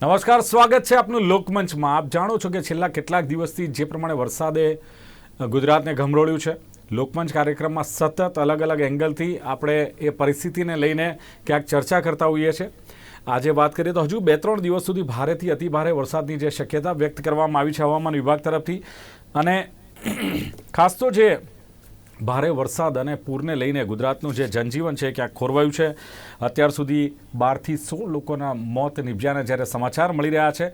નમસ્કાર, સ્વાગત છે આપનું લોકમંચમાં. આપ જાણો છો કે છેલ્લા કેટલાક દિવસથી જે પ્રમાણે વરસાદે ગુજરાતને ગમરોળ્યું છે, લોકમંચ કાર્યક્રમમાં સતત અલગ અલગ એંગલથી આપણે એ પરિસ્થિતિને લઈને ક્યાંક ચર્ચા કરતા હોઈએ છીએ. આજે વાત કરીએ તો હજુ બે ત્રણ દિવસ સુધી ભારેથી અતિભારે વરસાદની જે શક્યતા વ્યક્ત કરવામાં આવી છે હવામાન વિભાગ તરફથી. અને, ખાસ તો જે ભારે વરસાદ અને પૂરને લઈને ગુજરાતનું જે જનજીવન છે ક્યાંક ખોરવાયું છે. અત્યાર સુધી બારથી સોળ લોકોના મોત નિપજ્યાના જ્યારે સમાચાર મળી રહ્યા છે,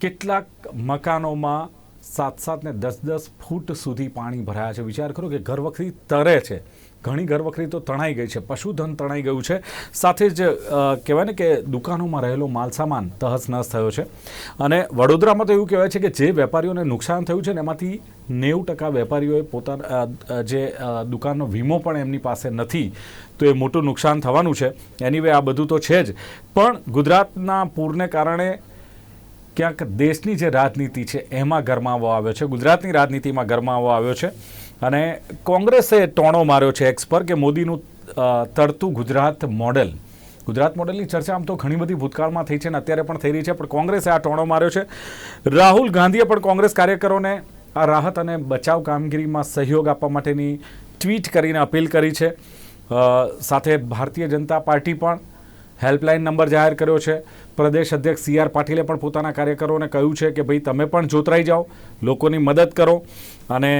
કેટલાક મકાનોમાં સાત સાત ને દસ દસ ફૂટ સુધી પાણી ભરાયા છે. વિચાર કરો કે ઘર વખરી તરે છે. ઘણી ઘર વખરી તો તણાઈ ગઈ છે, પશુધન તણાઈ ગયું છે. સાથે જ કહેવાય ને કે દુકાનોમાં રહેલો માલસામાન તહસ નહસ થયો છે. અને વડોદરામાં તો એવું કહેવાય છે કે જે વેપારીઓને નુકસાન થયું છે ને એમાંથી નેવું ટકા વેપારીઓએ પોતાના જે દુકાનનો વીમો પણ એમની પાસે નથી, તો એ મોટું નુકસાન થવાનું છે. એનીવે આ બધું તો છે જ. પણ ગુજરાતના પૂરને કારણે ક્યાંક દેશની જે રાજનીતિ છે એમાં ગરમાવો આવ્યો છે. ગુજરાતની રાજનીતિમાં ગરમાવો આવ્યો છે. અને કોંગ્રેસે ટોણો માર્યો છે એક્સ પર કે મોદીનું તરતું ગુજરાત મોડેલ. ગુજરાત મોડેલની ચર્ચા આમ તો ઘણી બધી ભૂતકાળમાં થઈ છે અને અત્યારે પણ થઈ રહી છે, પણ કોંગ્રેસે આ ટોણો માર્યો છે. રાહુલ ગાંધીએ પણ કોંગ્રેસ કાર્યકરોને આ રાહત અને બચાવ કામગીરીમાં સહયોગ આપવા માટેની ટ્વીટ કરીને અપીલ કરી છે. સાથે ભારતીય જનતા પાર્ટી પણ હેલ્પલાઇન નંબર જાહેર કર્યો છે. પ્રદેશ અધ્યક્ષ સી આર પાટીલે પણ પોતાના કાર્યકરોને કહ્યું છે કે ભાઈ તમે પણ જોતરાઈ જાઓ, લોકોની મદદ કરો અને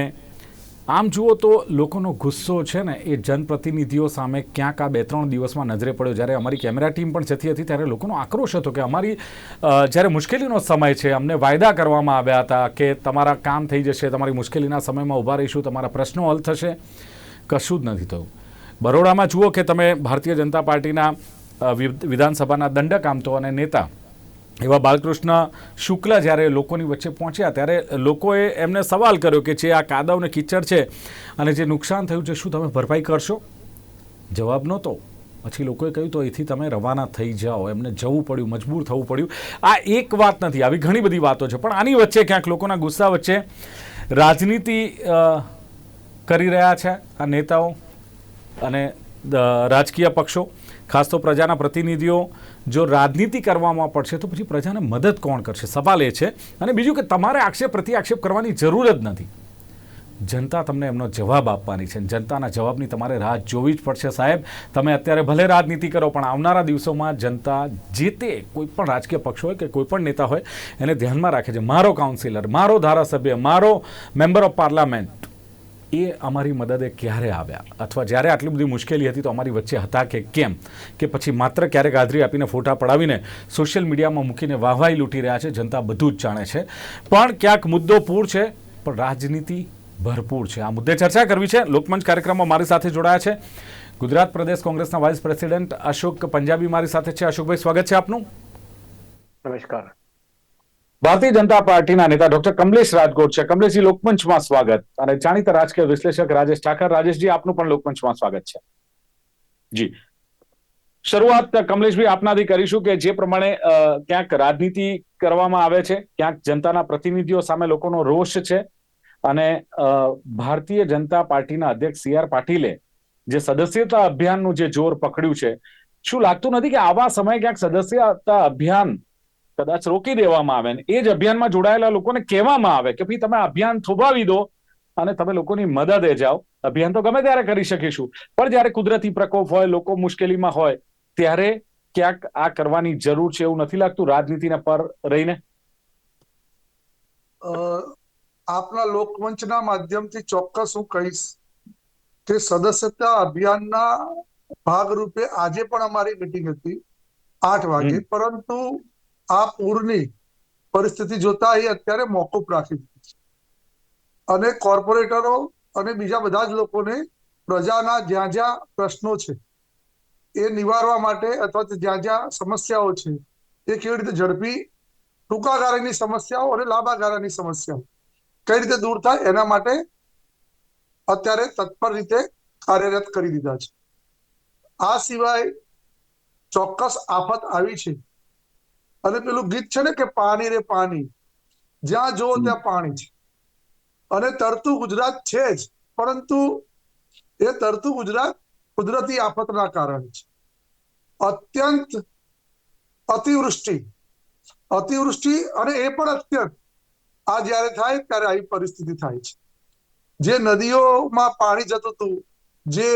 આમ જુઓ તો લોકોનો ગુસ્સો છે ને એ જનપ્રતિનિધિઓ સામે ક્યાંક આ બે ત્રણ દિવસમાં નજરે પડ્યો. જ્યારે અમારી કેમેરા ટીમ પણ જતી હતી ત્યારે લોકોનો આક્રોશ હતો કે અમારી જ્યારે મુશ્કેલીનો સમય છે, અમને વાયદા કરવામાં આવ્યા હતા કે તમારા કામ થઈ જશે, તમારી મુશ્કેલીના સમયમાં ઊભા રહીશું, તમારા પ્રશ્નો હલ થશે. કશું જ નથી થયું. બરોડામાં જુઓ કે તમે ભારતીય જનતા પાર્ટીના વિધાનસભાના દંડક આમ અને નેતા એવા બાલકૃષ્ણ શુક્લા જ્યારે લોકોની વચ્ચે પહોંચ્યા ત્યારે લોકોએ એમને સવાલ કર્યો કે જે આ કાદવ ને કીચડ છે અને જે નુકસાન થયું છે, શું તમે ભરપાઈ કરશો? જવાબ નહોતો. પછી લોકોએ કહ્યું, તો અહીંથી તમે રવાના થઈ જાઓ. એમને જવું પડ્યું, મજબૂર થવું પડ્યું. આ એક વાત નથી, આવી ઘણી બધી વાતો છે, પણ આની વચ્ચે ક્યાંક લોકોના ગુસ્સા વચ્ચે રાજનીતિ કરી રહ્યા છે આ નેતાઓ અને રાજકીય પક્ષો. ખાસ તો પ્રજાના પ્રતિનિધિઓ જો રાજનીતિ કરવામાં પડશે તો પછી પ્રજાને મદદ કોણ કરશે? સવાલ એ છે. અને બીજું કે તમારે આક્ષેપ પ્રતિ આક્ષેપ કરવાની જરૂર જ નથી. જનતા તમને એમનો જવાબ આપવાની છે. જનતાના જવાબની તમારે રાહ જોવી જ પડશે સાહેબ. તમે અત્યારે ભલે રાજનીતિ કરો, પણ આવનારા દિવસોમાં જનતા જે તે કોઈ પણ રાજકીય પક્ષ હોય કે કોઈ પણ નેતા હોય, એને ધ્યાનમાં રાખે છે. મારો કાઉન્સિલર મારો ધારાસભ્ય, મારો મેમ્બર ઓફ પાર્લામેન્ટ એ અમારી મદદે ક્યારે આવ્યા? અથવા જ્યારે આટલી બધી મુશ્કેલી હતી તો અમારી વચ્ચે હતા કે કેમ? કે પછી માત્ર ક્યારેક હાજરી આપીને ફોટા પડાવીને સોશિયલ મીડિયામાં મૂકીને વાહવાઈ લૂંટી રહ્યા છે, જનતા બધું જ જાણે છે. પણ ક્યાંક મુદ્દો પૂર છે, પણ રાજનીતિ ભરપૂર છે. આ મુદ્દે ચર્ચા કરવી છે. લોકમંચ કાર્યક્રમમાં મારી સાથે જોડાયા છે ગુજરાત પ્રદેશ કોંગ્રેસના વાઇસ પ્રેસિડેન્ટ અશોક પંજાબી મારી સાથે છે. અશોકભાઈ, સ્વાગત છે આપનું. નમસ્કાર. ભારતીય જનતા પાર્ટીના નેતા ડોક્ટર કમલેશ રાજકોટ છે. કમલેશજી, લોકમંચમાં સ્વાગત. અને જાણીતા રાજકીય વિશ્લેષક રાજેશ ઠાકર. રાજેશજી, આપનું પણ લોકમંચમાં સ્વાગત છે. જી. શરૂઆત કમલેશભાઈ, આપનાથી કરીશું કે જે પ્રમાણે ક્યાંક રાજનીતિ કરવામાં આવે છે, ક્યાંક જનતાના પ્રતિનિધિઓ સામે લોકોનો રોષ છે. અને ભારતીય જનતા પાર્ટીના અધ્યક્ષ સી આર પાટીલે જે સદસ્યતા અભિયાનનું જે જોર પકડ્યું છે, શું લાગતું નથી કે આવા સમયે ક્યાંક સદસ્યતા અભિયાન કદાચ રોકી દેવામાં આવે ને એ જ અભિયાનમાં જોડાયેલા લોકોને કહેવામાં આવે કે ભાઈ તમે અભિયાન થોભાવી દો અને તમે લોકોની મદદે જાઓ. અભિયાન તો ગમે ત્યારે કરી શકીશું. પણ જ્યારે કુદરતી પ્રકોપ હોય લોકો મુશ્કેલીમાં હોય ત્યારે ક્યાંક આ કરવાની જરૂર છે એવું નથી લાગતું રાજનીતિના પર રહીને? અ, આપના લોકમંચના માધ્યમથી ચોક્કસ હું કહીશ કે સદસ્યતા અભિયાનના ભાગરૂપે આજે પણ અમારી મિટિંગ હતી આઠ વાગે. પરંતુ આ પૂરની પરિસ્થિતિ જોતા એ અત્યારે મોકૂફ રાખી દીધી છે. અને કોર્પોરેટરો અને બીજા બધા જ લોકોને પ્રજાના જ્યાં જ્યાં પ્રશ્નો છે, એ નિવારવા માટે અથવા તો જ્યાં જ્યાં સમસ્યાઓ છે, એ કેવી રીતે ઝડપી ટૂંકા ગાળાની સમસ્યાઓ અને લાંબા ગાળાની સમસ્યાઓ કઈ રીતે દૂર થાય એના માટે અત્યારે તત્પર રીતે કાર્યરત કરી દીધા છે. આ સિવાય ચોક્કસ આફત આવી છે. અને પેલું ગીત છે ને કે પાણી રે પાણી જ્યાં જુઓ ત્યાં પાણી છે. અને તરતું ગુજરાત છે જ પરંતુ એ તરતું ગુજરાત કુદરતી આફતના કારણે છે. અત્યંત અતિવૃષ્ટિ અતિવૃષ્ટિ અને એ પણ અત્યંત આ જ્યારે થાય ત્યારે આવી પરિસ્થિતિ થાય છે. જે નદીઓમાં પાણી જતું હતું જે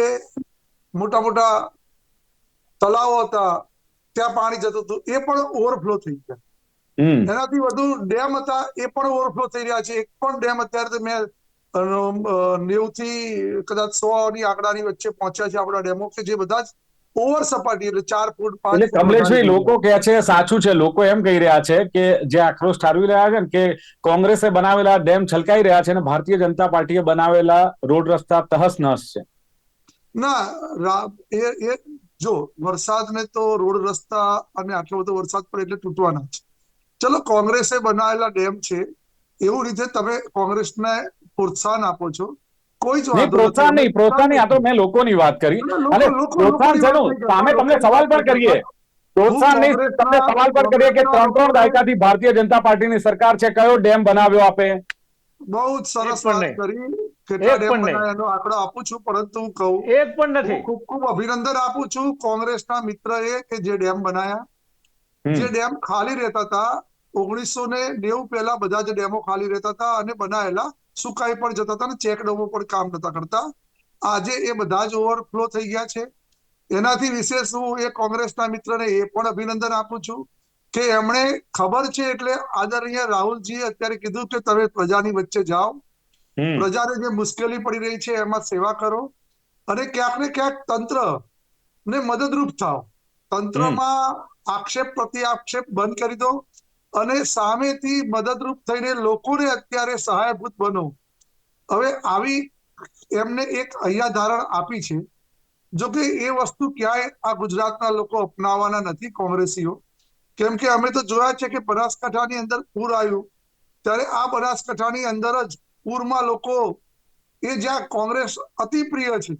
મોટા મોટા તલાવો હતા ત્યાં પાણી જતું હતું. એ પણ ઓવરફ્લો થઈ ગયા. એનાથી વધુ ડેમ હતા એ પણ ઓવરફ્લો થઈ રહ્યા છે. એક પણ ડેમ અત્યારે મેં નેવું થી કદાચ સો ની આંકડાની વચ્ચે પહોંચ્યા છે આપણા ડેમો કે જે બધા જ ઓવર સપાટી એટલે ચાર ફૂટ પાંચ કમલેશભાઈ લોકો કહે છે સાચું છે લોકો એમ કહી રહ્યા છે કે જે આક્રોશ ઠારવી રહ્યા છે ને કે કોંગ્રેસે બનાવેલા ડેમ છલકાઈ રહ્યા છે અને ભારતીય જનતા પાર્ટીએ બનાવેલા રોડ રસ્તા તહસ નહસ છે. ના એ એ જો વરસાદને તો રોડ રસ્તા અને આટલો બધો વરસાદ પડે એટલે તૂટવાના છે ચલો કોંગ્રેસે બનાવેલા ડેમ છે એવું રીતે તમે કોંગ્રેસને પ્રોત્સાહન આપો છો. કોઈ જ પ્રોત્સાહન નહીં પ્રોત્સાહન આ તો મેં લોકોની વાત કરી. અને પ્રોત્સાહન નહીં સામે તમને સવાલ પણ કરીએ. પ્રોત્સાહન નહીં તમને સવાલ પણ કરીએ કે ત્રણ ત્રણ દાયકાથી ભારતીય જનતા પાર્ટીની સરકાર છે કયો ડેમ બનાવ્યો આપે? બહુ સરસ વાત. કરી. કેટલા ડેમ આંકડો આપું છું પરંતુ હું કહું. એક પણ નથી. ખૂબ ખૂબ અભિનંદન આપું છું કોંગ્રેસના મિત્રએ કે જે ડેમ બનાયા. જે ડેમ ખાલી રહેતા હતા ઓગણીસો ને નેવું પહેલા બધા જ ડેમો ખાલી રહેતા હતા અને બનાયેલા. સુકાઈ પણ જતા હતા અને ચેક ડેમો પણ કામ નતા કરતા. આજે એ બધા જ ઓવરફ્લો થઈ ગયા છે. એનાથી વિશેષ હું એ કોંગ્રેસના મિત્રને એ પણ અભિનંદન આપું છું કે એમણે ખબર છે એટલે આદરણીય રાહુલજીએ અત્યારે કીધું કે તમે પ્રજાની વચ્ચે જાઓ. પ્રજાને જે મુશ્કેલી પડી રહી છે, એમાં સેવા કરો અને ક્યાંક ને ક્યાંક તંત્ર ને મદદરૂપ થાવ. તંત્રમાં આક્ષેપ પ્રતિ આક્ષેપ બંધ કરી દો અને સામેથી મદદરૂપ થઈને લોકોને અત્યારે સહાયભૂત બનો. હવે આવી એમને એક અહીંયા ધારણ આપી છે, જો કે એ વસ્તુ ક્યાંય આ ગુજરાતના લોકો અપનાવવાના નથી કોંગ્રેસીઓ. કેમ કે અમે તો જોયા છે કે બનાસકાંઠાની અંદર પૂર આવ્યું. ત્યારે આ બનાસકાંઠાની અંદર જ પૂરમાં લોકો એ જ્યાં કોંગ્રેસ અતિ પ્રિય છે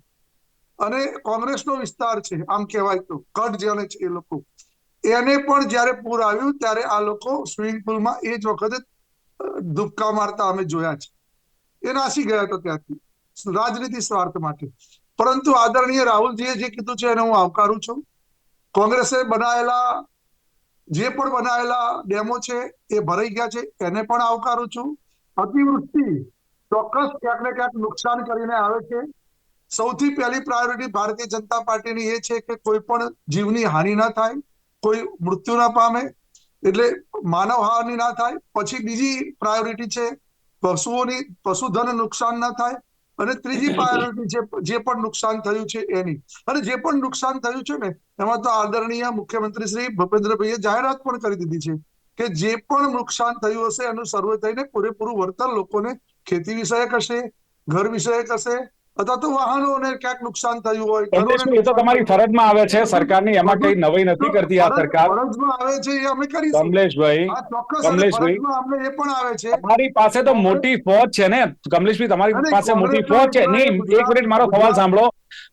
અને કોંગ્રેસનો વિસ્તાર છે આમ કહેવાય તો કટ જેને છે એ લોકો. એને પણ જ્યારે પૂર આવ્યું ત્યારે આ લોકો સ્વિમિંગ પુલમાં એ જ વખતે અ, મારતા અમે જોયા છે. એ નાસી ગયા હતા ત્યાંથી રાજનીતિ સ્વાર્થ માટે. પરંતુ આદરણીય રાહુલજીએ જે કીધું છે એને હું આવકારું છું. કોંગ્રેસે બનાવેલા જે પણ બનાવેલા ડેમો છે એ ભરાઈ ગયા છે એને પણ આવકારું છું. અતિવૃષ્ટિ ચોક્કસ ક્યાંક ને ક્યાંક નુકસાન કરીને આવે છે. સૌથી પહેલી પ્રાયોરિટી ભારતીય જનતા પાર્ટીની એ છે કે કોઈ પણ જીવની હાનિ ના થાય, કોઈ મૃત્યુ ના પામે, એટલે માનવ હાનિ ના થાય. પછી બીજી પ્રાયોરિટી છે પશુઓની પશુધન નુકસાન ના થાય. અને ત્રીજી પ્રાયોરિટી છે જે પણ નુકસાન થયું છે એની. અને જે પણ નુકસાન થયું છે ને, એમાં તો આદરણીય મુખ્યમંત્રી શ્રી ભૂપેન્દ્રભાઈએ જાહેરાત પણ કરી દીધી છે. કે જે પણ નુકસાન થયું હશે એનું સર્વે થઈને પૂરેપૂરું વળતર લોકોને ખેતી વિષયક હશે, ઘર વિષયક હશે અથવા તો વાહનોને ક્યાંક નુકસાન થયું હોય એ તો તમારી ફરજમાં આવે છે સરકારની એમાં કઈ નવી નથી કરતી આ સરકાર. ફરજમાં આવે છે એ અમે કરી કમલેશભાઈ કમલેશભાઈ. અમને એ પણ આવે છે. તમારી પાસે તો મોટી ફોજ છે ને કમલેશભાઈ તમારી પાસે મોટી ફોજ છે. નહીં એક મિનિટ મારો સવાલ સાંભળો.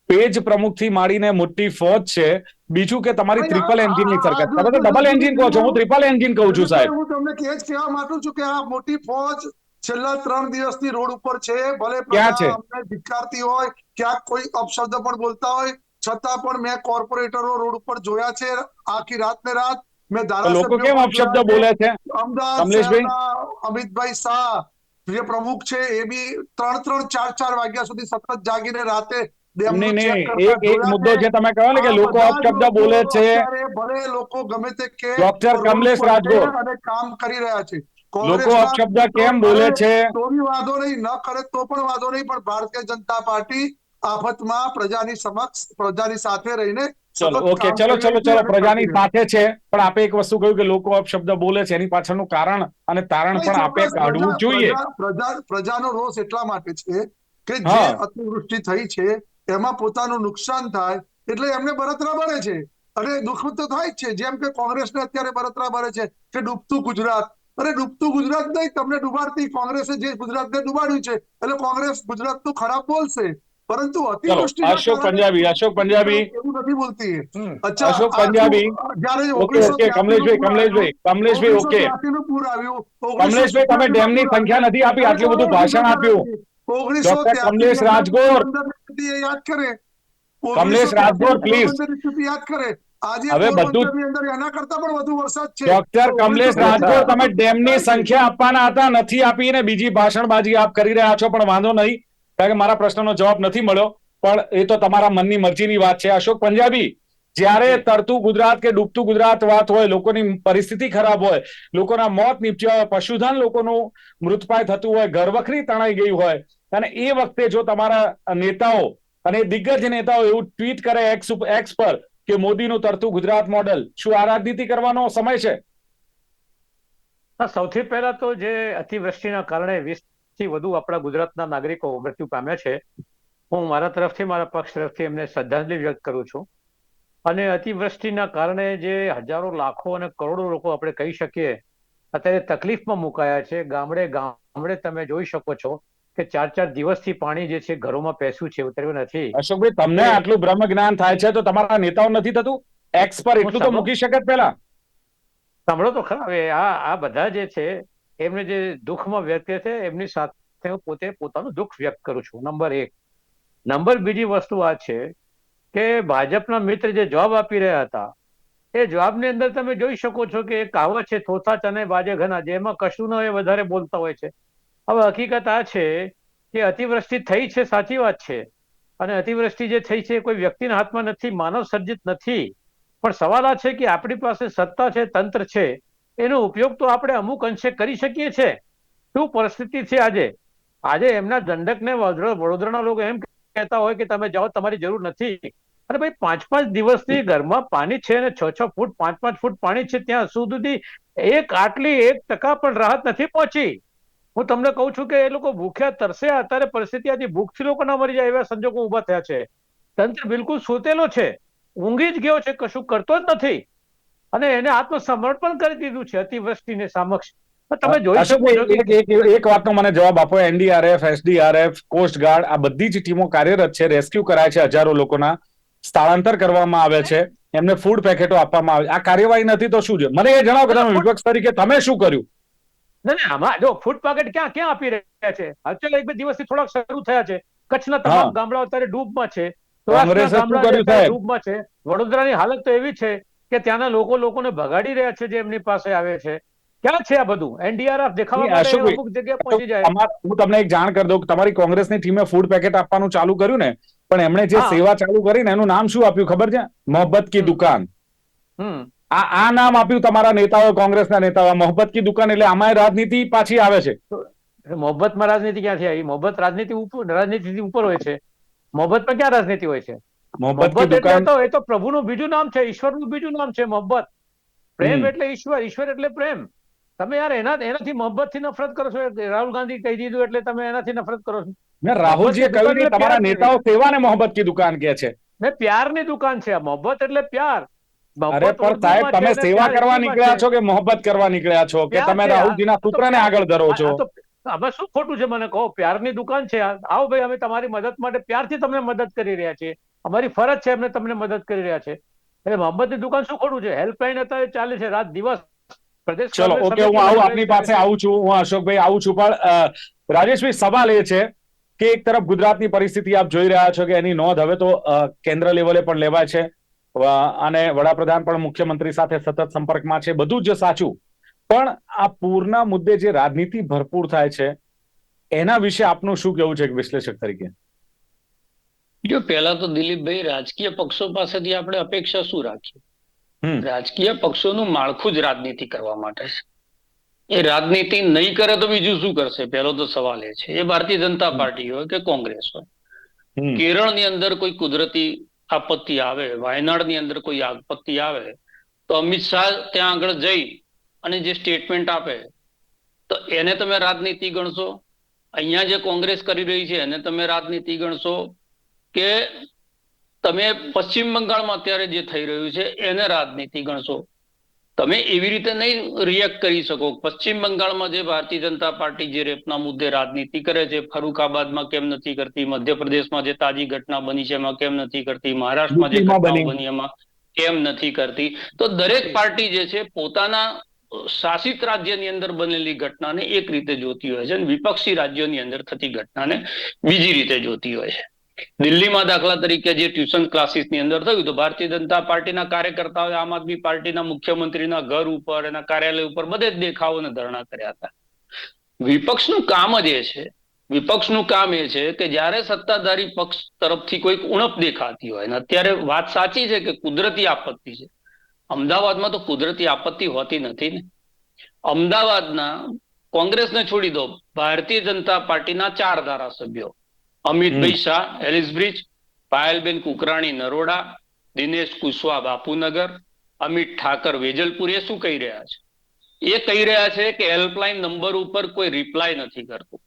પેજ પ્રમુખથી માંડીને મોટી ફોજ છે. બીજું કે તમારી ત્રિપલ ટ્રિપલ એન્જિનની સરકાર. તમે તો ડબલ એન્જિન કહો છો હું ટ્રિપલ એન્જિન કહું છું સાહેબ. હું તમને કેસ કહેવા માંગુ છું કે આ મોટી ફોજ છેલ્લા ત્રણ દિવસથી રોડ ઉપર છે ભલે અમને ધિક્કારતી હોય ક્યાંક કોઈ અપશબ્દ પણ બોલતા હોય છતાં પણ મેં કોર્પોરેટરો રોડ ઉપર જોયા છે આખી રાત ને રાત મેં લોકો કેમ અપશબ્દ બોલે છે? અમદાવાદ અમિતભાઈ શાહ જે પ્રમુખ છે એ બી ત્રણ ત્રણ ચાર ચાર વાગ્યા સુધી સતત જાગીને રાતે નહીં નહીં એક એક મુદ્દો છે. તમે કહો ને કે લોકો અપશબ્દ બોલે છે. ભલે લોકો ગમે તે કે ડોક્ટર કમલેશ રાજગોર. કામ કરી રહ્યા છે. લોકો અપશબ્દ કેમ બોલે છે? તો બી વાંધો નહીં ન કરે તો પણ વાંધો નહીં પણ ભારતીય જનતા પાર્ટી આફતમાં પ્રજાની સમક્ષ પ્રજાની સાથે રહીને ચલો ઓકે ચલો ચલો ચલો પ્રજાની સાથે છે પણ આપે એક વસ્તુ કહ્યું કે લોકો અપશબ્દ બોલે છે એની પાછળનું કારણ અને તારણ પણ આપે કાઢવું જોઈએ. પ્રજા- પ્રજા- પ્રજાનો રોષ એટલા માટે છે કે જે અતિવૃષ્ટિ થઈ છે એમાં પોતાનું નુકસાન થાય એટલે એમને બળતરા બળે છે. અને દુઃખ તો થાય જ છે જેમ કે કોંગ્રેસને અત્યારે બળતરા બળે છે કે ડૂબતું ગુજરાત અરે ડૂબતું ગુજરાત નહીં તમને ડૂબાડતી કોંગ્રેસે જે ગુજરાતને ડૂબાડ્યું છે એટલે કોંગ્રેસ ગુજરાતનું ખરાબ બોલશે. પરંતુ અતિવૃષ્ટિ અશોક પંજાબી અશોક પંજાબી. એવું નથી બોલતી. અચ્છા અશોક પંજાબી. જ્યારે 1983 કમલેશભાઈ કમલેશભાઈ કમલેશભાઈ ઓકે. પૂર આવ્યું કમલેશભાઈ, તમે ડેમની સંખ્યા નથી આપી, આટલું બધું ભાષણ આપ્યું. ઓગણીસો કમલેશ રાજગોર. યાદ કરે. કમલેશ રાજગોર, પ્લીઝ યાદ કરે. હવે બધું- એના કરતા પણ વધુ વરસાદ છે. ડોક્ટર કમલેશ રાજગોર તમે ડેમની સંખ્યા આપવાના હતા નથી આપીને બીજી ભાષણબાજી આપ કરી રહ્યા છો પણ વાંધો નહીં કારણ કે મારા પ્રશ્નનો જવાબ નથી મળ્યો. પણ એ તો તમારા મનની મરજીની વાત છે અશોક પંજાબી. જ્યારે તરતું ગુજરાત કે ડૂબતું ગુજરાત વાત હોય લોકોની પરિસ્થિતિ ખરાબ હોય લોકોના મોત નીપજ્યા હોય પશુધન લોકોનું મૃતપાય થતું હોય ઘરવખરી તણાઈ ગઈ હોય અને એ વખતે જો તમારા નેતાઓ અને દિગ્ગજ નેતાઓ એવું ટ્વીટ કરે એક્સ એક્સ પર કે મોદીનું તરતું ગુજરાત મોડલ શું આ કરવાનો સમય છે? સૌથી પહેલા તો જે અતિવૃષ્ટિના કારણે વીસથી વધુ આપણા ગુજરાતના નાગરિકો મૃત્યુ પામ્યા છે, હું મારા તરફથી, મારા પક્ષ તરફથી એમને શ્રદ્ધાંજલિ વ્યક્ત કરું છું. અને અતિવૃષ્ટિના કારણે જે હજારો લાખો અને કરોડો લોકો આપણે કહી શકીએ, અત્યારે તકલીફમાં મુકાયા છે. ગામડે ગામડે તમે જોઈ શકો છો કે ચાર ચાર દિવસથી પાણી જે છે ઘરોમાં પેસ્યું છે ઉતર્યું નથી. અશોકભાઈ તમને આટલું બ્રહ્મ જ્ઞાન થાય છે તો તમારા નેતાઓ નથી થતું? એક્સ પર એટલું તો મૂકી શકે પેલા સાંભળો તો ખરા. હવે આ આ બધા જે છે એમને જે દુઃખમાં વ્યક્ત છે એમની સાથે હું પોતે પોતાનું દુઃખ વ્યક્ત કરું છું. નંબર એક. નંબર બીજી વસ્તુ આ છે કે ભાજપના મિત્ર જે જવાબ આપી રહ્યા હતા એ જવાબની અંદર તમે જોઈ શકો છો કે એક કહાવત છે થોથા ચને બાજે ઘના જેમાં કશું ન એ વધારે બોલતા હોય છે. હવે હકીકત આ છે કે અતિવૃષ્ટિ થઈ છે, સાચી વાત છે. અને અતિવૃષ્ટિ જે થઈ છે કોઈ વ્યક્તિના હાથમાં નથી, માનવ સર્જિત નથી. પણ સવાલ આ છે કે આપણી પાસે સત્તા છે, તંત્ર છે, એનો ઉપયોગ તો આપણે અમુક અંશે કરી શકીએ છીએ શું પરિસ્થિતિ છે આજે? આજે એમના દંડકને વડોદરા, વડોદરાના લોકો એમ કહેતા હોય કે તમે જાઓ, તમારી જરૂર નથી. અરે ભાઈ પાંચ પાંચ દિવસથી ઘરમાં પાણી છે અને છ છ ફૂટ, પાંચ પાંચ ફૂટ પાણી છે, ત્યાં સુધી એક આટલી એક ટકા પણ રાહત નથી પહોંચી. હું તમને કહું છું કે એ લોકો ભૂખ્યા તરસ્યા અત્યારે પરિસ્થિતિ આજે ભૂખથી લોકો ના મરી જાય એવા સંજોગો ઊભા થયા છે. તંત્ર બિલકુલ સોતેલો છે ઊંઘી જ ગયો છે કશું કરતો જ નથી. અને એને આત્મસમર્પણ કરી દીધું છે અતિવૃષ્ટિને સમક્ષ. તમે જોઈ શકો એક- વાતનો મને જવાબ આપો. એનડીઆરએફ એસડીઆરએફ કોસ્ટગાર્ડ આ બધી જ ટીમો કાર્યરત છે રેસ્ક્યુ કરાય છે હજારો લોકોના. સ્થળાંતર કરવામાં આવે છે એમને ફૂડ પેકેટો આપવામાં આવે. આ કાર્યવાહી નથી તો શું છે? મને એ જણાવો કે તમે વિપક્ષ તરીકે તમે શું કર્યું? ના ના આમાં જો ફૂડ પેકેટ ક્યાં ક્યાં આપી રહ્યા છે? અત્યારે એક બે દિવસથી થોડાક શરૂ થયા છે. કચ્છના તમામ ગામડાઓ અત્યારે ડૂબમાં છે? ડૂબમાં છે. વડોદરાની હાલત તો એવી છે કે ત્યાંના લોકો લોકોને ભગાડી રહ્યા છે જે એમની પાસે આવે છે. ક્યાં છે આ બધું? એનડીઆરએફ દેખાવા અમુક જગ્યાએ પહોંચી જાય. હું તમને એક જાણ કરી દઉં કે તમારી કોંગ્રેસની ટીમે ફૂડ પેકેટ આપવાનું ચાલુ કર્યું ને પણ એમણે જે સેવા ચાલુ કરી ને એનું નામ શું આપ્યું ખબર છે? મોહબ્બત કી દુકાન. હમ. આ આ નામ આપ્યું તમારા નેતાઓ કોંગ્રેસના નેતાઓ. મોહબ્બત કી દુકાન એટલે આમાં રાજનીતિ પાછી આવે છે. મોહબ્બતમાં રાજનીતિ ક્યાંથી આવી? મોહબ્બત રાજનીતિ ઉપર રાજનીતિથી ઉપર હોય છે. મોહબ્બતમાં ક્યાં રાજનીતિ હોય છે? મોહબ્બત એટલે તો એ તો પ્રભુનું બીજું નામ છે ઈશ્વરનું બીજું નામ છે મોહબ્બત. પ્રેમ એટલે ઈશ્વર ઈશ્વર એટલે પ્રેમ. તમે યાર એના એનાથી મોહબ્બતથી નફરત કરો છો? રાહુલ ગાંધી કહી દીધું એટલે તમે એનાથી નફરત કરો છો. ને રાહુલજી મોહબ્બત કહ્યું તમારા નેતાઓ સેવાને મોહબ્બત કી દુકાન કે છે. ને પ્યારની દુકાન છે. મોહબ્બત એટલે પ્યાર. અરે પણ સાહેબ તમે સેવા કરવા નીકળ્યા છો કે મોહબ્બત કરવા નીકળ્યા છો કે તમે રાહુલજીના આ પુત્રને આગળ ધરો છો? હવે શું ખોટું છે મને કહો? પ્યારની દુકાન છે. આવો ભાઈ અમે તમારી મદદ માટે પ્યારથી તમને મદદ કરી રહ્યા છીએ. અમારી ફરજ છે એમને તમને મદદ કરી રહ્યા છે. એટલે મોહમ્મદની દુકાન શું ખોટું છે? હેલ્પલાઈન અત્યારે ચાલે છે રાત દિવસ. પ્રદેશ ચલો ઓકે હું આવું આપની પાસે આવું છું. હું અશોકભાઈ આવું છું. પણ રાજેશભાઈ સવાલ એ છે કે એક તરફ ગુજરાતની પરિસ્થિતિ આપ જોઈ રહ્યા છો કે એની નોંધ હવે તો કેન્દ્ર લેવલે પણ લેવાય છે. અને વડાપ્રધાન પણ મુખ્યમંત્રી સાથે સતત સંપર્કમાં છે. બધું જ સાચું. પણ આ પૂરના મુદ્દે જે રાજનીતિ ભરપૂર થાય છે એના વિશે આપનું શું કેવું છે વિશ્લેષક તરીકે? જો પહેલા તો દિલીપભાઈ રાજકીય પક્ષો પાસેથી આપણે અપેક્ષા શું રાખીએ? રાજકીય પક્ષોનું માળખું જ રાજનીતિ કરવા માટે છે. એ રાજનીતિ નહીં કરે તો બીજું શું કરશે? પહેલો તો સવાલ એ છે. એ ભારતીય જનતા પાર્ટી હોય કે કોંગ્રેસ હોય. કેરળની અંદર કોઈ કુદરતી આપત્તિ આવે, વાયનાડની અંદર કોઈ આપત્તિ આવે, તો અમિત શાહ ત્યાં આગળ જઈ અને જે સ્ટેટમેન્ટ આપે, તો એને તમે રાજનીતિ ગણશો? અહીંયા જે કોંગ્રેસ કરી રહી છે, એને તમે રાજનીતિ ગણશો? કે તમે પશ્ચિમ બંગાળમાં અત્યારે જે થઈ રહ્યું છે, એને રાજનીતિ ગણશો? તમે એવી રીતે નહીં રિએક્ટ કરી શકો. પશ્ચિમ બંગાળમાં જે ભારતીય જનતા પાર્ટી જે રેપના મુદ્દે રાજનીતિ કરે છે ફરુખાબાદમાં કેમ નથી કરતી મધ્યપ્રદેશમાં જે તાજી ઘટના બની છે એમાં કેમ નથી કરતી મહારાષ્ટ્રમાં જે ઘટના બની. એમાં કેમ નથી કરતી? તો દરેક પાર્ટી જે છે પોતાના શાસિત રાજ્યની અંદર બનેલી ઘટનાને એક રીતે જોતી હોય છે અને વિપક્ષી રાજ્યોની અંદર થતી ઘટનાને બીજી રીતે જોતી હોય છે. દિલ્હીમાં દાખલા તરીકે જે ટ્યુશન ક્લાસીસની અંદર થયું તો ભારતીય જનતા પાર્ટીના કાર્યકર્તાઓએ આમ આદમી પાર્ટીના મુખ્યમંત્રીના ઘર ઉપર એના કાર્યાલય ઉપર બધે જ દેખાવો અને ધરણા કર્યા હતા. વિપક્ષનું કામ જ એ છે, વિપક્ષનું કામ એ છે કે જ્યારે સત્તાધારી પક્ષ તરફથી કોઈક ઉણપ દેખાતી હોય અને અત્યારે વાત સાચી છે કે કુદરતી આપત્તિ છે. અમદાવાદમાં તો કુદરતી આપત્તિ હોતી નથી ને. અમદાવાદના કોંગ્રેસને છોડી દો, ભારતીય જનતા પાર્ટીના ચાર ધારાસભ્યો અમિતભાઈ શાહ એલિસબ્રિજ પાયલબેન કુકરાણી નરોડા દિનેશ કુશવા બાપુનગર અમિત ઠાકર વેજલપુર એ શું કહી રહ્યા છે? એ કહી રહ્યા છે કે હેલ્પલાઇન નંબર ઉપર કોઈ રિપ્લાય નથી કરતું.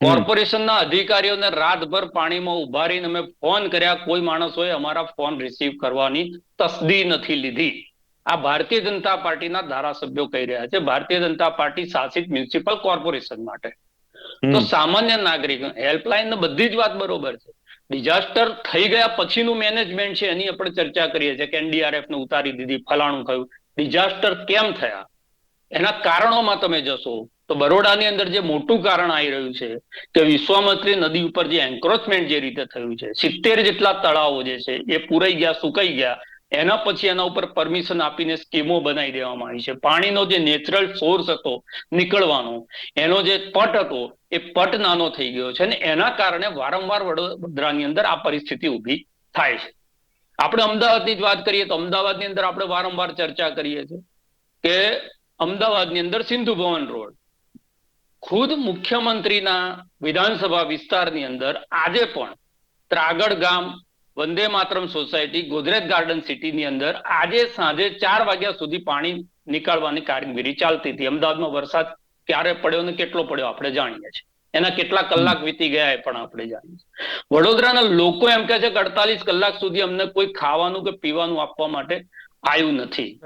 કોર્પોરેશનના અધિકારીઓને રાતભર પાણીમાં ઊભા રહીને અમે ફોન કર્યા. કોઈ માણસોએ અમારા ફોન રિસીવ કરવાની તસદી નથી લીધી. આ ભારતીય જનતા પાર્ટીના ધારાસભ્યો કહી રહ્યા છે. ભારતીય જનતા પાર્ટી શાસિત મ્યુનિસિપલ કોર્પોરેશન માટે. તો સામાન્ય નાગરિક હેલ્પલાઈન ને બધી જ વાત બરોબર છે. ડિઝાસ્ટર થઈ ગયા પછીનું મેનેજમેન્ટ છે એની આપણે ચર્ચા કરીએ છીએ કે એનડીઆરએફ ને ઉતારી દીધી ફલાણું થયું. ડિઝાસ્ટર કેમ થયા? એના કારણોમાં તમે જશો તો બરોડાની અંદર જે મોટું કારણ આવી રહ્યું છે કે વિશ્વામત્રી નદી ઉપર જે એન્ક્રોચમેન્ટ જે રીતે થયું છે સિત્તેર જેટલા તળાવો જે છે એ પૂરાઈ ગયા સુકાઈ ગયા એના પછી એના ઉપર પરમિશન આપીને સ્કીમો બનાવી દેવામાં આવી છે. પાણીનો જે નેચરલ સોર્સ હતો, નીકળવાનો, એનો જે પટ હતો, એ પટ નાનો થઈ ગયો છે અને એના કારણે વારંવાર વડોદરાની અંદર આ પરિસ્થિતિ ઊભી થાય છે. આપણે અમદાવાદની જ વાત કરીએ તો અમદાવાદની અંદર આપણે વારંવાર ચર્ચા કરીએ છીએ કે અમદાવાદની અંદર સિંધુ ભવન રોડ, ખુદ મુખ્યમંત્રીના વિધાનસભા વિસ્તારની અંદર આજે પણ ત્રાગડ ગામ વંદે માતરમ સોસાયટી ગોદરેજ ગાર્ડન સિટીની અંદર આજે સાંજે ચાર વાગ્યા સુધી પાણી નીકાળવાની કામગીરી ચાલતી હતી. અમદાવાદમાં વરસાદ ક્યારે પડ્યો ને કેટલો પડ્યો આપણે જાણીએ છીએ. એના કેટલા કલાક વીતી ગયા એ પણ આપણે જાણીએ છીએ. વડોદરાના લોકો એમ કહે છે કે અડતાલીસ કલાક સુધી અમને કોઈ ખાવાનું કે પીવાનું આપવા માટે આવ્યું નથી.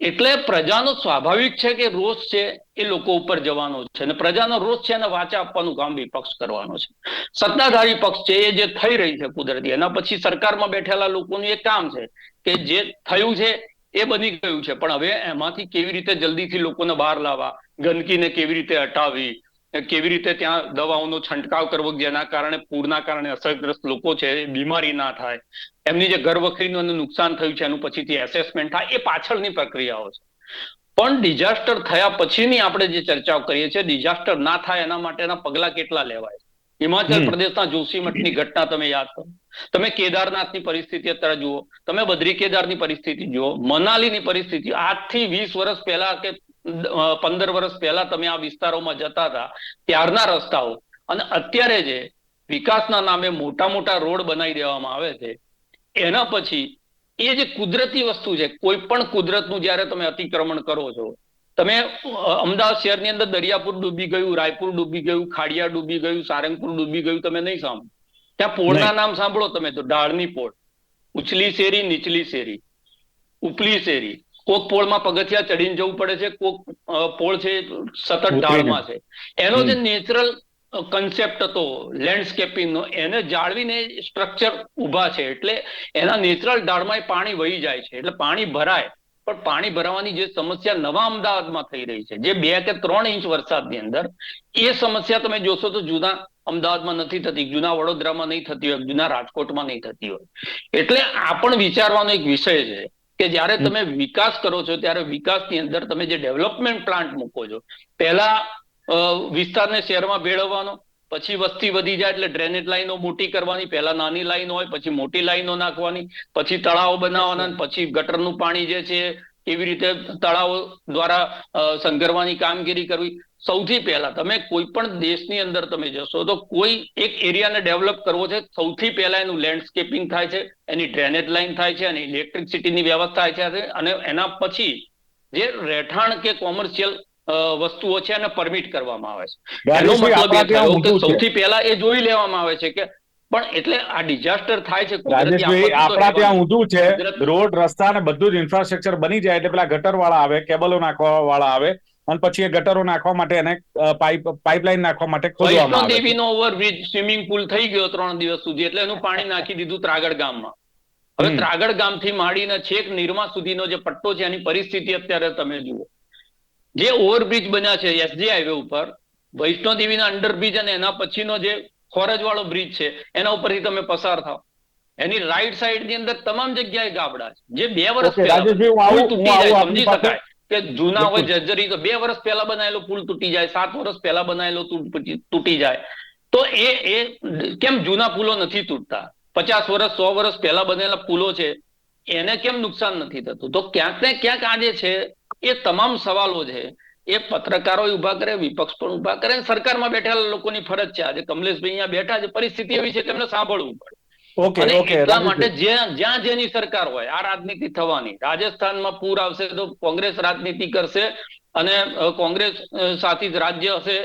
એટલે પ્રજાનો સ્વાભાવિક છે કે રોષ છે એ લોકો ઉપર જવાનો છે અને પ્રજાનો રોષ છે એને વાચા આપવાનું કામ વિપક્ષ કરવાનો છે. સત્તાધારી પક્ષ છે એ જે થઈ રહી છે કુદરતી, એના પછી સરકારમાં બેઠેલા લોકોનું એ કામ છે કે જે થયું છે એ બની ગયું છે. પણ હવે એમાંથી કેવી રીતે જલ્દીથી લોકોને બહાર લાવવા, ગંદકીને કેવી રીતે હટાવવી કેવી રીતે ત્યાં દવાઓનો છંટકાવ કરવો જેના કારણે પૂરના કારણે અસરગ્રસ્ત લોકો છે બીમારી ના થાય. એમની જે ઘરવખરીનું નુકસાન થયું છે એનું પછીથી એસેસમેન્ટ થાય એ પાછળની પ્રક્રિયાઓ છે. પણ ડિઝાસ્ટર થયા પછીની આપણે જે ચર્ચાઓ કરીએ છીએ ડિઝાસ્ટર ના થાય એના માટેના પગલા કેટલા લેવાય? હિમાચલ પ્રદેશના જોશીમઠની ઘટના તમે યાદ કરો. તમે કેદારનાથની પરિસ્થિતિ અત્યારે જુઓ. તમે બદ્રી કેદારની પરિસ્થિતિ જુઓ. મનાલીની પરિસ્થિતિ આજથી વીસ વર્ષ પહેલા કે પંદર વર્ષ પહેલા તમે આ વિસ્તારોમાં જતા હતા ત્યારના રસ્તાઓ. અને અત્યારે જે વિકાસના નામે મોટા મોટા રોડ બનાવી દેવામાં આવે છે એના પછી એ જે કુદરતી વસ્તુ છે કોઈ પણ કુદરતનું જ્યારે તમે અતિક્રમણ કરો છો તમે અમદાવાદ શહેરની અંદર દરિયાપુર ડૂબી ગયું રાયપુર ડૂબી ગયું ખાડિયા ડૂબી ગયું સારંગપુર ડૂબી ગયું તમે નહીં સાંભળો. ત્યાં પોળના નામ સાંભળો તમે તો ડાળની પોળ. ઉછલી શેરી નીચલી શેરી. ઉપલી શેરી. કોક પોળમાં પગથિયા ચડીને જવું પડે છે કોક પોળ છે સતત ઢાળમાં છે. એનો જે નેચરલ કન્સેપ્ટ હતો લેન્ડસ્કેપિંગનો એને જાળવીને સ્ટ્રક્ચર ઊભા છે. એટલે એના નેચરલ ઢાળમાં પાણી વહી જાય છે. એટલે પાણી ભરાય. પણ પાણી ભરાવાની જે સમસ્યા નવા અમદાવાદમાં થઈ રહી છે જે બે કે ત્રણ ઇંચ વરસાદની અંદર એ સમસ્યા તમે જોશો તો જૂના અમદાવાદમાં નથી થતી જૂના વડોદરામાં નહીં થતી હોય જૂના રાજકોટમાં નહીં થતી હોય. એટલે આ પણ વિચારવાનો એક વિષય છે. કે જ્યારે તમે વિકાસ કરો છો ત્યારે વિકાસની અંદર તમે જે ડેવલપમેન્ટ પ્લાન્ટ મૂકો છો પહેલા વિસ્તારને શહેરમાં ભેળવવાનો પછી વસ્તી વધી જાય એટલે ડ્રેનેજ લાઈનો મોટી કરવાની પહેલા નાની લાઈન હોય પછી મોટી લાઈનો નાખવાની પછી તળાવો બનાવવાના પછી ગટરનું પાણી જે છે એવી રીતે તળાવો દ્વારા સંઘરવાની કામગીરી કરવી સૌથી પહેલા તમે કોઈ પણ દેશની અંદર તમે જશો તો કોઈ એક એરિયાને ડેવલપ કરવો છે. સૌથી પહેલા એનું લેન્ડસ્કેપિંગ થાય છે એની ડ્રેનેજ લાઈન થાય છે અને ઇલેક્ટ્રિસિટીની વ્યવસ્થા થાય છે અને એના પછી જે રહેઠાણ કે કોમર્શિયલ વસ્તુઓ છે એને પરમિટ કરવામાં આવે છે. એનો મતલબ એ થયો કે સૌથી પહેલા એ જોઈ લેવામાં આવે છે કે પણ એટલે આ ડિઝાસ્ટર થાય છે આપણા ત્યાં ઊંધું છે. રોડ રસ્તા ને બધું જ ઇન્ફ્રાસ્ટ્રક્ચર બની જાય એટલે પેલા ગટર વાળા આવે કેબલો નાખવા વાળા આવે. અને પછી એ ગટરો નાખવા માટે એને પાઇપ પાઇપલાઇન નાખવા માટે ખોદવામાં આવે દેવીનો ઓવરબ્રિજ સ્વિમિંગ પુલ થઈ ગયો ત્રણ દિવસ સુધી એટલે એનું પાણી નાખી દીધું ત્રાગડ ગામમાં. હવે ત્રાગડ ગામથી માંડીને છેક નિરમા સુધીનો જે પટ્ટો છે એની પરિસ્થિતિ અત્યારે તમે જુઓ. જે ઓવરબ્રિજ બન્યા છે એસજી હાઈવે ઉપર વૈષ્ણોદેવીના અંડરબ્રિજ અને એના પછીનો જે ખોરજ વાળો બ્રિજ છે એના ઉપરથી તમે પસાર થાવ એની રાઈટ સાઈડની અંદર તમામ જગ્યાએ ગાબડા છે. જે બે વર્ષ સમજી શકાય? કે જૂના હોય જર્જરી તો બે વર્ષ પહેલા બનાવેલો પુલ તૂટી જાય સાત વર્ષ પહેલા બનાવેલો તૂટી જાય. તો એ એ કેમ જૂના પુલો નથી તૂટતા? પચાસ વર્ષ સો વર્ષ પહેલા બનેલા પુલો છે એને કેમ નુકસાન નથી થતું? તો ક્યાંક ને ક્યાંક આજે છે એ તમામ સવાલો છે. એ પત્રકારો ઊભા કરે વિપક્ષ પણ ઊભા કરે સરકારમાં બેઠેલા લોકોની ફરજ છે. આજે કમલેશભાઈ અહીંયા બેઠા છે પરિસ્થિતિ એવી છે તેમને સાંભળવું પડે. ઓકે ઓકે એટલા માટે જ્યાં જ્યાં જેની સરકાર હોય આ રાજનીતિ થવાની. રાજસ્થાનમાં પૂર આવશે તો કોંગ્રેસ રાજનીતિ કરશે અને કોંગ્રેસ શાસિત રાજ્ય હશે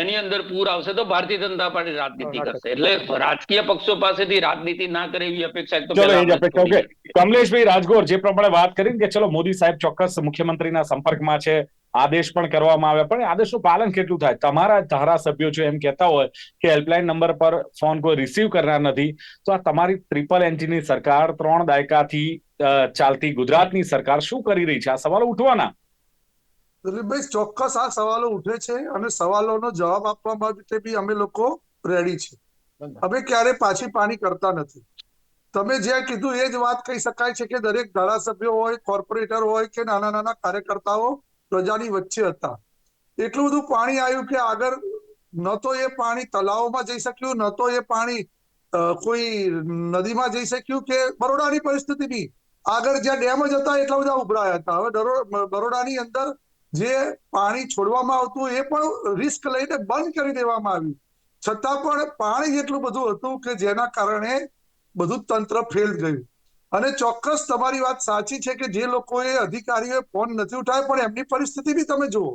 એની અંદર પૂર આવશે તો ભારતીય જનતા પાર્ટી રાજનીતિ કરશે. એટલે રાજકીય પક્ષો પાસેથી રાજનીતિ ના કરે એવી અપેક્ષા ચલો, જ ઓકે. કમલેશભાઈ રાજગોર જે પ્રમાણે વાત કરી કે ચલો મોદી સાહેબ ચોક્કસ મુખ્યમંત્રીના સંપર્કમાં છે આદેશ પણ કરવામાં આવ્યા. પણ આદેશનું પાલન કેટલું થાય? તમારા ધારાસભ્યો છે એમ કહેતા હોય કે હેલ્પલાઇન નંબર પર ફોન કોઈ રિસીવ કરનાર નથી તો આ તમારી ટ્રિપલ એન્જિનની સરકાર ત્રણ દાયકાથી ચાલતી ગુજરાતની સરકાર શું કરી રહી છે? આ સવાલો ઉઠવાના. દિલીપભાઈ ચોક્કસ આ સવાલો ઉઠે છે અને સવાલોનો જવાબ આપવા માટે બી અમે લોકો રેડી છે. અમે ક્યારે પાછી પાણી કરતા નથી. તમે જ્યાં કીધું એ જ વાત કહી શકાય છે કે દરેક ધારાસભ્યો હોય કોર્પોરેટર હોય કે નાના નાના કાર્યકર્તાઓ પ્રજાની વચ્ચે હતા. એટલું બધું પાણી આવ્યું કે આગળ ન તો એ પાણી તલાવમાં જઈ શક્યું ન તો એ પાણી કોઈ નદીમાં જઈ શક્યું કે બરોડાની પરિસ્થિતિ બી આગળ જ્યાં ડેમ જ હતા એટલા બધા ઉભરાયા હતા. હવે બરોડાની અંદર જે પાણી છોડવામાં આવતું એ પણ રિસ્ક લઈને બંધ કરી દેવામાં આવ્યું. છતાં પણ પાણી જેટલું બધું હતું કે જેના કારણે બધું તંત્ર ફેલ ગયું. અને ચોક્કસ તમારી વાત સાચી છે કે જે લોકોએ અધિકારીઓએ ફોન નથી ઉઠાવ્યો પણ એમની પરિસ્થિતિ બી તમે જુઓ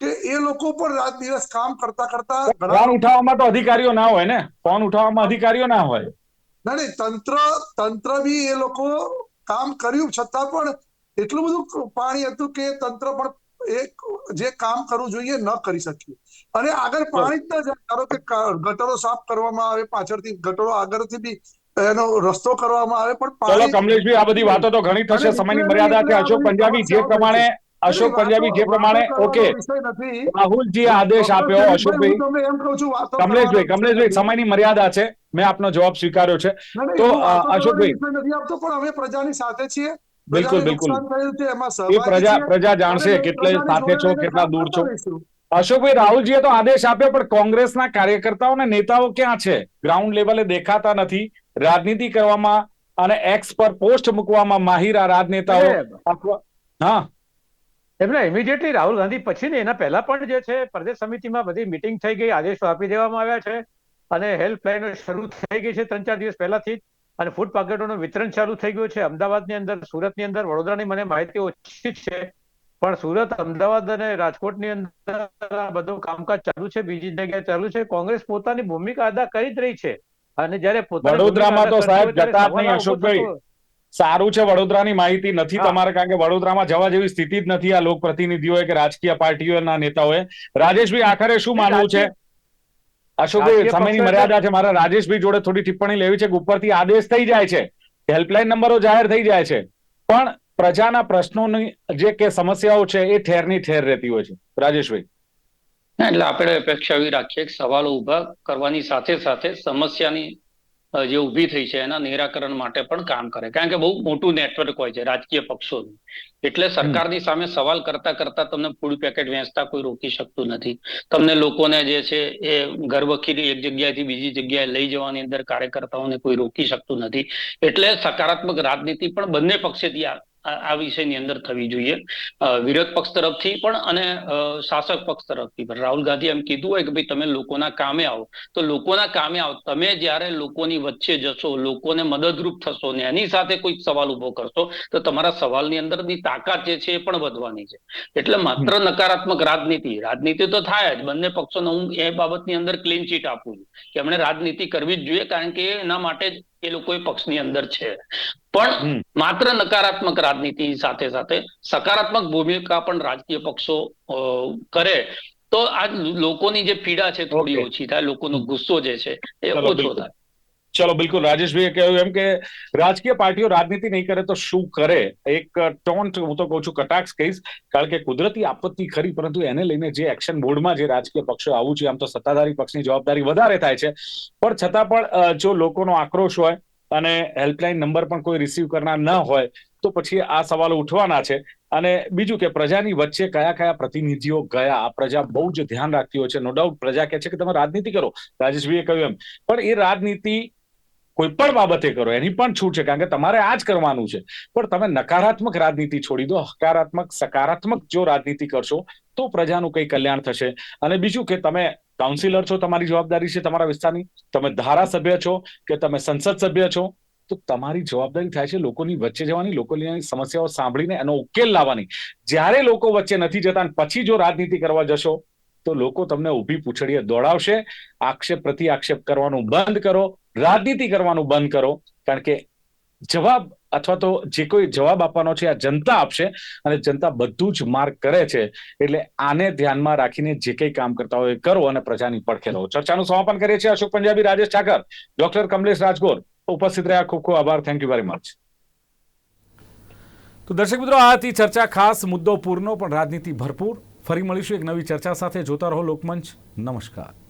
કે એ લોકો પણ રાત દિવસ કામ કરતા કરતા ફોન ઉઠાવવામાં તો અધિકારીઓ ના હોય ને? ફોન ઉઠાવવામાં અધિકારીઓ ના હોય. ના નહીં તંત્ર તંત્ર બી એ લોકો કામ કર્યું છતાં પણ એટલું બધું પાણી હતું કે તંત્ર પણ એક જે કામ કરવું જોઈએ ન કરી શક્યું અને આગળ પાણી જ ન જાય. ધારો કે ગટરો સાફ કરવામાં આવે પાછળથી ગટરો આગળથી બી એનો રસ્તો કરવામાં આવે પણ ચલો કમલેશભાઈ આ બધી વાતો તો ઘણી થશે. સમયની મર્યાદા છે. અશોક પંજાબી જે પ્રમાણે અશોક પંજાબી જે પ્રમાણે ઓકે. રાહુલજી આદેશ આપ્યો અશોકભાઈ. એમ કહું છું વાતો કમલેશભાઈ કમલેશભાઈ સમયની મર્યાદા છે. મેં આપનો જવાબ સ્વીકાર્યો છે. તો, અશોકભાઈ. નથી આપતો પણ અમે પ્રજાની સાથે છીએ. બિલકુલ, બિલકુલ. એ પ્રજા પ્રજા જાણશે કેટલા સાથે છો કેટલા દૂર છો. અશોકભાઈ રાહુલજીએ તો આદેશ આપ્યો પણ કોંગ્રેસના કાર્યકર્તાઓ અને નેતાઓ ક્યાં છે? ગ્રાઉન્ડ લેવલે દેખાતા નથી. રાજનીતિ કરવામાં અને એક્સ પર પોસ્ટ મૂકવામાં માહિર આ રાજનેતાઓ હા. એમને ઇમિડિયેટલી રાહુલ ગાંધી પછી ને એના પહેલા પણ જે છે પ્રદેશ સમિતિમાં બધી મિટિંગ થઈ ગઈ આદેશો આપી દેવામાં આવ્યા છે. અને હેલ્પલાઈનો શરૂ થઈ ગઈ છે ત્રણ ચાર દિવસ પહેલાથી જ. અને ફૂડ પાકેટોનું વિતરણ ચાલુ થઈ ગયું છે. અમદાવાદની અંદર સુરતની અંદર વડોદરાની મને માહિતી ઓછી છે. પણ સુરત અમદાવાદ અને રાજકોટની અંદર આ બધું કામકાજ ચાલુ છે બીજી જગ્યાએ ચાલુ છે. કોંગ્રેસ પોતાની ભૂમિકા અદા કરી જ રહી છે. અને જયારે વડોદરામાં તો સાહેબ જતા નહીં, અશોકભાઈ. સારું છે વડોદરાની માહિતી નથી તમારે કારણ કે વડોદરામાં જવા જેવી સ્થિતિ જ નથી આ લોકપ્રતિનિધિઓએ કે રાજકીય પાર્ટીઓના નેતાઓએ. રાજેશભાઈ આખરે શું માનવું છે? અશોકભાઈ સમયની મર્યાદા છે. મારા રાજેશભાઈ જોડે થોડી ટિપ્પણી લેવી છે. કે ઉપરથી આદેશ થઈ જાય છે. હેલ્પલાઇન નંબરો જાહેર થઈ જાય છે. પણ પ્રજાના પ્રશ્નોની જે કે સમસ્યાઓ છે એ ઠેરની ઠેર રહેતી હોય છે. રાજેશભાઈ. એટલે આપણે અપેક્ષા એવી રાખીએ કે સવાલો ઊભા કરવાની સાથે સાથે સમસ્યાની જે ઊભી થઈ છે એના નિરાકરણ માટે પણ કામ કરે. કારણ કે બહુ મોટું નેટવર્ક હોય છે રાજકીય પક્ષોનું. એટલે સરકારની સામે સવાલ કરતા કરતા તમને ફૂડ પેકેટ વેચતા કોઈ રોકી શકતું નથી. તમને લોકોને જે છે એ ઘર વખીરી એક જગ્યાએથી બીજી જગ્યાએ લઈ જવાની અંદર કાર્યકર્તાઓને કોઈ રોકી શકતું નથી. એટલે સકારાત્મક રાજનીતિ પણ બંને પક્ષેથી આ વિષયની અંદર થવી જોઈએ. વિરોધ પક્ષ તરફથી પણ અને શાસક પક્ષ તરફથી પણ. રાહુલ ગાંધી એમ કીધું હોય કે ભાઈ તમે લોકોના કામે આવો. તો લોકોના કામે આવો. તમે જ્યારે લોકોની વચ્ચે જશો લોકોને મદદરૂપ થશો ને એની સાથે કોઈ સવાલ ઊભો કરશો તો તમારા સવાલની અંદરની તાકાત જે છે એ પણ વધવાની છે. એટલે માત્ર નકારાત્મક રાજનીતિ. રાજનીતિ તો થાય જ. બંને પક્ષોને હું એ બાબતની અંદર ક્લીન ચીટ આપું છું. કે એમણે રાજનીતિ કરવી જ જોઈએ કારણ કે એના માટે જ એ લોકો એ પક્ષની અંદર છે. પણ માત્ર નકારાત્મક રાજનીતિ સાથે સાથે સકારાત્મક ભૂમિકા પણ રાજકીય પક્ષો કરે તો આ લોકોની જે પીડા છે થોડી ઓછી થાય લોકોનો ગુસ્સો જે છે એ ઓછો થાય. ચલો, બિલકુલ. રાજેશભાઈએ કહ્યું એમ કે રાજકીય પાર્ટીઓ રાજનીતિ નહીં કરે તો શું કરે? એક ટોન્ટ હું તો કહું છું, કટાક્ષ કહીશ. કારણ કે કુદરતી આપત્તિ ખરી, પરંતુ એને લઈને જે એક્શન બોર્ડમાં જે રાજકીય પક્ષો આવું છે, આમ તો સત્તાધારી પક્ષની જવાબદારી વધારે થાય છે. પણ છતાં પણ જો લોકોનો આક્રોશ હોય અને હેલ્પલાઇન નંબર પણ કોઈ રિસીવ કરનાર ન હોય, તો પછી આ સવાલો ઉઠવાના છે. અને બીજું કે, પ્રજાની વચ્ચે કયા કયા પ્રતિનિધિઓ ગયા? આ પ્રજા બહુ જ ધ્યાન રાખતી હોય છે. નો ડાઉટ પ્રજા કહે છે કે તમે રાજનીતિ કરો. રાજેશભાઈએ કહ્યું એમ. પણ એ રાજનીતિ કોઈ પણ બાબતે કરો, એની પણ છૂટ છે, કારણ કે તમારે આ જ કરવાનું છે. પણ તમે નકારાત્મક રાજનીતિ છોડી દો, હકારાત્મક, સકારાત્મક જો રાજનીતિ કરશો, તો પ્રજાનું કઈ કલ્યાણ થશે. અને બીજું કે તમે કાઉન્સિલર છો, તમારી જવાબદારી છે તમારા વિસ્તારની, તમે ધારાસભ્ય છો કે તમે સંસદ સભ્ય છો, તો તમારી જવાબદારી થાય છે લોકોની વચ્ચે જવાની, લોકોની સમસ્યાઓ સાંભળીને એનો ઉકેલ લાવવાની. જ્યારે લોકો વચ્ચે નથી જતા, પછી જો રાજનીતિ કરવા જશો તો લોકો તમને ઊભી પૂછડીએ દોડાવશે, આક્ષેપ પ્રતિ આક્ષેપ કરવાનું બંધ કરો, રાજનીતિ કરવાનું બંધ કરો, કારણ કે જવાબ અથવા તો જે કોઈ જવાબ આપવાનો છે આ જનતા આપશે અને જનતા બધું જ માર્ગ કરે છે. એટલે આને ધ્યાનમાં રાખીને જે કંઈ કામ કરતા હોય કરો અને પ્રજાની પડખે રહો. ચર્ચાનું સમાપન કરીએ છીએ અશોક પંજાબી, રાજેશ ઠાકર, ડોક્ટર કમલેશ રાજગોર. ઉપસ્થિત રહ્યા, ખૂબ ખૂબ આભાર. થેન્ક યુ વેરી મચ તો દર્શક મિત્રો આ હતી ચર્ચા ખાસ મુદ્દો પૂરનો, પણ રાજનીતિ ભરપૂર. ફરી મળીશું એક નવી ચર્ચા સાથે. જોતા રહો લોકમંચ. નમસ્કાર.